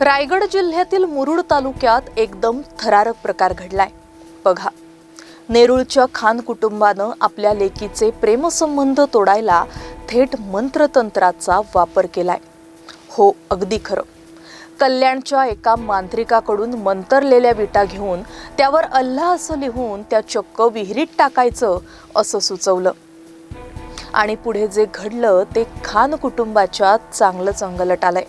रायगड जिल्ह्यातील मुरुड तालुक्यात एकदम थरारक प्रकार घडलाय. बघा नेरूळच्या खान कुटुंबानं आपल्या लेकीचे प्रेमसंबंध तोडायला थेट मंत्रतंत्राचा वापर केलाय. हो अगदी खरं. कल्याणच्या एका मांत्रिकाकडून मंतरलेल्या विटा घेऊन त्यावर अल्लाह असं लिहून त्या चक्क विहिरीत टाकायचं असं सुचवलं. आणि पुढे जे घडलं ते खान कुटुंबाच्या चांगलंच अंगलट आलंय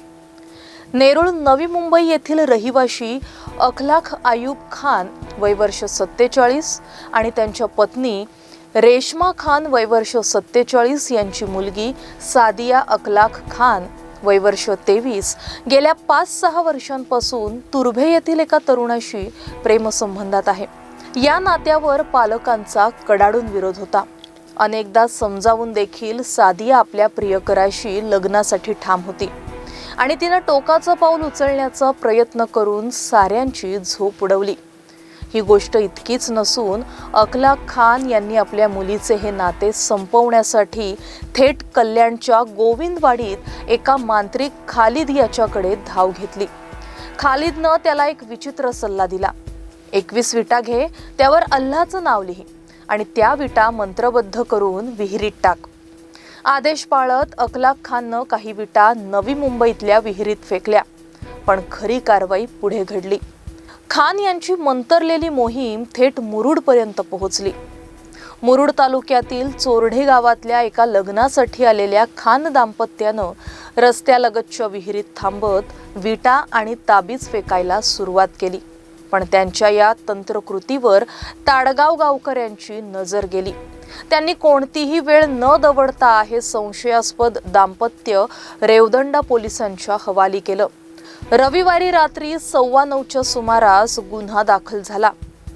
नेरूळ नवी मुंबई येथील रहिवाशी अखलाख आयूब खान वयवर्ष सत्तेचाळीस आणि त्यांच्या पत्नी रेशमा खान वयवर्ष सत्तेचाळीस यांची मुलगी सादिया अखलाख खान वयवर्ष तेवीस. गेल्या पाच सहा वर्षांपासून तुर्भे येथील एका तरुणाशी प्रेमसंबंधात आहे. या नात्यावर पालकांचा कडाडून विरोध होता. अनेकदा समजावून देखील सादिया आपल्या प्रियकराशी लग्नासाठी ठाम होती. आणि तिनं टोकाचं पाऊल उचलण्याचा प्रयत्न करून साऱ्यांची झोप उडवली. ही गोष्ट इतकीच नसून अखलाक खान यांनी आपल्या मुलीचे हे नाते संपवण्यासाठी थेट कल्याणच्या गोविंदवाडीत एका मांत्रिक खालिद याच्याकडे धाव घेतली. खालिदनं त्याला एक विचित्र सल्ला दिला. एकवीस विटा घे त्यावर अल्लाचं नाव लिही आणि त्या विटा मंत्रबद्ध करून विहिरीत टाक. आदेश पाळत अकलाक खाननं काही विटा नवी मुंबईतल्या विहिरीत फेकल्या पण खरी कारवाई पुढे घडली. खान यांची मंतरलेली मोहीम थेट मुरुडपर्यंत पोहोचली. मुरुड तालुक्यातील चोरढे गावातल्या एका लग्नासाठी आलेल्या खान दाम्पत्यानं रस्त्यालगतच्या विहिरीत थांबत विटा आणि ताबीज फेकायला सुरुवात केली पण त्यांच्या या तंत्रकृतीवर ताडगाव गावकऱ्यांची नजर गेली. त्यांनी कोणतीही वेळ न दवडता हे संशयास्पद दाम्पत्य रेवदंडा पोलिसांच्या हवाली केलं. रविवारी रात्री सव्वा नऊच्या सुमारास गुन्हा दाखल झाला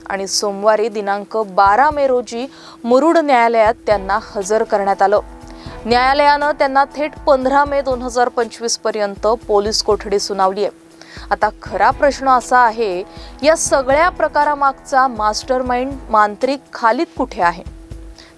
आणि सोमवारी दिनांक बारा मे रोजी मुरुड न्यायालयात त्यांना हजर करण्यात आलं. न्यायालयानं त्यांना थेट पंधरा मे दोन हजार पंचवीसपर्यंत पोलीस कोठडी सुनावली आहे. आता खरा प्रश्न असा आहे या सगळ्या प्रकारामागचा मास्टर माइंड मांत्रिक खालीद कुठे आहे?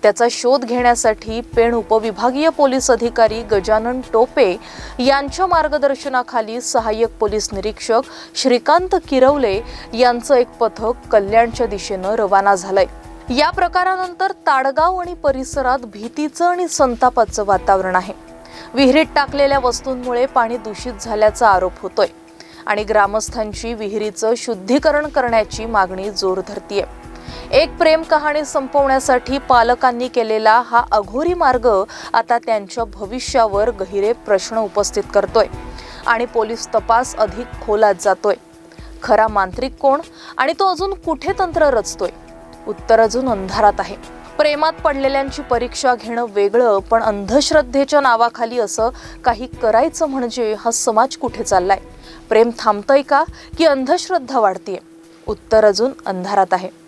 त्याचा शोध घेण्यासाठी पेण उपविभागीय पोलीस अधिकारी गजानन टोपे यांच्या मार्गदर्शनाखाली सहाय्यक पोलीस निरीक्षक श्रीकांत किरवले यांचं एक पथक कल्याणच्या दिशेनं रवाना झालंय. या प्रकारानंतर ताडगाव आणि परिसरात भीतीचं आणि संतापाचं वातावरण आहे. विहिरीत टाकलेल्या वस्तूंमुळे पाणी दूषित झाल्याचा आरोप होतोय आणि ग्रामस्थांची विहिरीचं शुद्धीकरण करण्याची मागणी जोर धरतीये एक प्रेम कहाणी संपवण्यासाठी पालकांनी केलेला हा अघोरी मार्ग आता त्यांच्या भविष्यावर गहिरे प्रश्न उपस्थित करतोय. आणि पोलीस तपास अधिक खोलात जातोय. खरा मांत्रिक कोण आणि तो अजून कुठे तंत्र रचतोय? उत्तर अजून अंधारात आहे. प्रेमात पडलेल्यांची परीक्षा घेणं वेगळं पण अंधश्रद्धेच्या नावाखाली असं काही करायचं म्हणजे हा समाज कुठे चाललाय? प्रेम थांबतंय का की अंधश्रद्धा वाढतीये? उत्तर अजून अंधारात आहे.